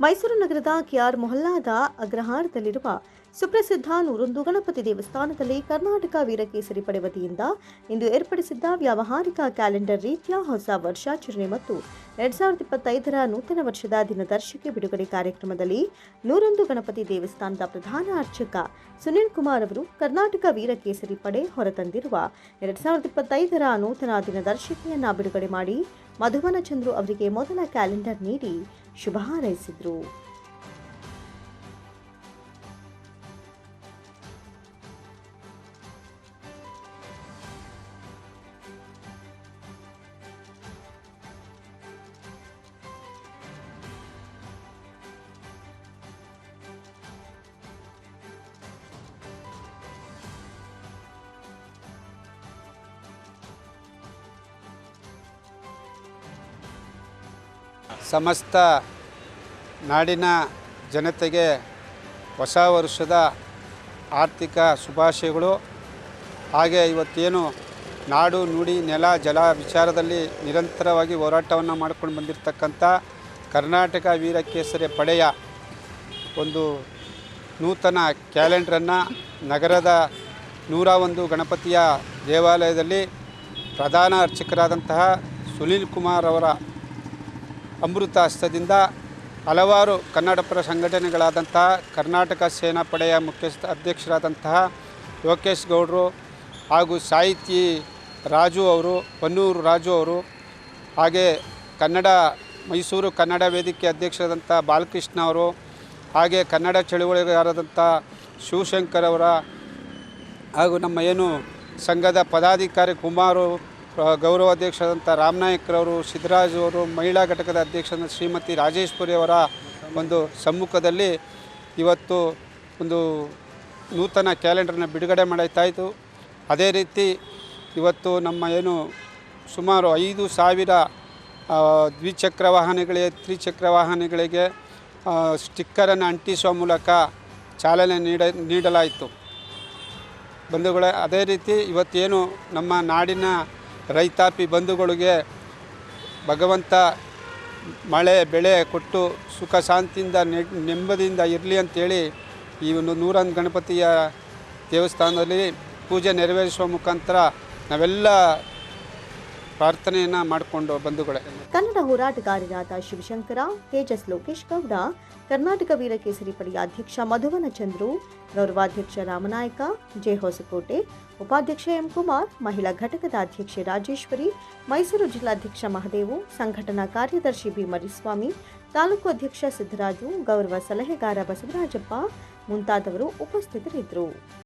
ಮೈಸೂರು ನಗರದ ಕೆಆರ್ ಮೊಹಲ್ಲಾದ ಅಗ್ರಹಾರದಲ್ಲಿರುವ ಸುಪ್ರಸಿದ್ಧ ನೂರೊಂದು ಗಣಪತಿ ದೇವಸ್ಥಾನದಲ್ಲಿ ಕರ್ನಾಟಕ ವೀರಕೇಸರಿ ಪಡೆ ವತಿಯಿಂದ ಇಂದು ಏರ್ಪಡಿಸಿದ್ದ ವ್ಯಾವಹಾರಿಕ ಕ್ಯಾಲೆಂಡರ್ ರೀತಿಯ ಹೊಸ ವರ್ಷಾಚರಣೆ ಮತ್ತು ಎರಡ್ ಸಾವಿರದ ಇಪ್ಪತ್ತೈದರ ನೂತನ ವರ್ಷದ ದಿನದರ್ಶಿಕೆ ಬಿಡುಗಡೆ ಕಾರ್ಯಕ್ರಮದಲ್ಲಿ ನೂರೊಂದು ಗಣಪತಿ ದೇವಸ್ಥಾನದ ಪ್ರಧಾನ ಅರ್ಚಕ ಸುನಿಲ್ ಕುಮಾರ್ ಅವರು ಕರ್ನಾಟಕ ವೀರಕೇಸರಿ ಪಡೆ ಹೊರತಂದಿರುವ ಎರಡ್ ಸಾವಿರದ ಇಪ್ಪತ್ತೈದರ ನೂತನ ದಿನದರ್ಶಿಕೆಯನ್ನ ಬಿಡುಗಡೆ ಮಾಡಿ ಮಧುವನ ಚಂದ್ರು ಅವರಿಗೆ ಮೊದಲ ಕ್ಯಾಲೆಂಡರ್ ನೀಡಿ ಶುಭ ಹಾರೈಸಿದರು. ಸಮಸ್ತ ನಾಡಿನ ಜನತೆಗೆ ಹೊಸ ವರ್ಷದ ಆರ್ಥಿಕ ಶುಭಾಶಯಗಳು. ಹಾಗೆ ಇವತ್ತೇನು ನಾಡು ನುಡಿ ನೆಲ ಜಲ ವಿಚಾರದಲ್ಲಿ ನಿರಂತರವಾಗಿ ಹೋರಾಟವನ್ನು ಮಾಡ್ಕೊಂಡು ಬಂದಿರತಕ್ಕಂಥ ಕರ್ನಾಟಕ ವೀರಕೇಸರಿ ಪಡೆಯ ಒಂದು ನೂತನ ಕ್ಯಾಲೆಂಡ್ರನ್ನು ನಗರದ ನೂರ ಒಂದು ಗಣಪತಿಯ ದೇವಾಲಯದಲ್ಲಿ ಪ್ರಧಾನ ಅರ್ಚಕರಾದಂತಹ ಸುನೀಲ್ ಕುಮಾರ್ ಅವರ ಅಮೃತ ಹಸ್ತದಿಂದ ಹಲವಾರು ಕನ್ನಡಪರ ಸಂಘಟನೆಗಳಾದಂತಹ ಕರ್ನಾಟಕ ಸೇನಾ ಪಡೆಯ ಮುಖ್ಯಸ್ಥ ಅಧ್ಯಕ್ಷರಾದಂತಹ ಲೋಕೇಶ್ ಗೌಡರು ಹಾಗೂ ಸಾಹಿತಿ ರಾಜು ಅವರು, ಪನ್ನೂರು ರಾಜು ಅವರು, ಹಾಗೆ ಕನ್ನಡ, ಮೈಸೂರು ಕನ್ನಡ ವೇದಿಕೆ ಅಧ್ಯಕ್ಷರಾದಂಥ ಬಾಲಕೃಷ್ಣ ಅವರು, ಹಾಗೆ ಕನ್ನಡ ಚಳುವಳಿಗಾರದಂಥ ಶಿವಶಂಕರ್ ಅವರ ಹಾಗೂ ನಮ್ಮ ಏನು ಸಂಘದ ಪದಾಧಿಕಾರಿ ಕುಮಾರು ಗೌರವಾಧ್ಯಕ್ಷರಾದಂಥ ರಾಮನಾಯಕರವರು ಸಿದ್ದರಾಜ್ ಅವರು, ಮಹಿಳಾ ಘಟಕದ ಅಧ್ಯಕ್ಷರಾದ ಶ್ರೀಮತಿ ರಾಜೇಶ್ವರಿ ಅವರ ಒಂದು ಸಮ್ಮುಖದಲ್ಲಿ ಇವತ್ತು ಒಂದು ನೂತನ ಕ್ಯಾಲೆಂಡರ್ನ ಬಿಡುಗಡೆ ಮಾಡಾಯ್ತಾಯಿತು. ಅದೇ ರೀತಿ ಇವತ್ತು ನಮ್ಮ ಏನು ಸುಮಾರು ಐದು ಸಾವಿರ ದ್ವಿಚಕ್ರ ವಾಹನಗಳಿಗೆ, ತ್ರಿಚಕ್ರ ವಾಹನಗಳಿಗೆ ಸ್ಟಿಕ್ಕರನ್ನು ಅಂಟಿಸುವ ಮೂಲಕ ಚಾಲನೆ ನೀಡ, ನೀಡಲಾಯಿತು. ಬಂಧುಗಳೇ, ಅದೇ ರೀತಿ ಇವತ್ತೇನು ನಮ್ಮ ನಾಡಿನ ರೈತಾಪಿ ಬಂಧುಗಳಿಗೆ ಭಗವಂತ ಮಳೆ, ಬೆಳೆ ಕೊಟ್ಟು ಸುಖ, ಶಾಂತಿಯಿಂದ ನೆಮ್ಮದಿಯಿಂದ ಇರಲಿ ಅಂತೇಳಿ ಈ ಒಂದು ನೂರೊಂದು ಗಣಪತಿಯ ದೇವಸ್ಥಾನದಲ್ಲಿ ಪೂಜೆ ನೆರವೇರಿಸುವ ಮುಖಾಂತರ ನಾವೆಲ್ಲ ಪ್ರಾರ್ಥನೆಯನ್ನು ಮಾಡಿಕೊಂಡು ಬಂಧುಗಳೇ. ಕನ್ನಡ ಹೋರಾಟಗಾರರಾದ ಶಿವಶಂಕರ, ತೇಜಸ್ ಲೋಕೇಶ್ ಗೌಡ, ಕರ್ನಾಟಕ ವೀರಕೇಸರಿ ಪಡೆಯ ಅಧ್ಯಕ್ಷ ಮಧುವನ ಚಂದ್ರು ಗೌರವಾಧ್ಯಕ್ಷ ರಾಮನಾಯಕ ಜೆ ಹೊಸಕೋಟೆ ಉಪಾಧ್ಯಕ್ಷ ಎಂ ಕುಮಾರ್ ಮಹಿಳಾ ಘಟಕದ ಅಧ್ಯಕ್ಷೆ ರಾಜೇಶ್ವರಿ, ಮೈಸೂರು ಜಿಲ್ಲಾಧ್ಯಕ್ಷ ಮಹದೇವು, ಸಂಘಟನಾ ಕಾರ್ಯದರ್ಶಿ ಬಿ ಮರಿಸ್ವಾಮಿ, ತಾಲೂಕು ಅಧ್ಯಕ್ಷ ಸಿದ್ದರಾಜು, ಗೌರವ ಸಲಹೆಗಾರ ಬಸವರಾಜಪ್ಪ ಮುಂತಾದವರು ಉಪಸ್ಥಿತರಿದ್ದರು.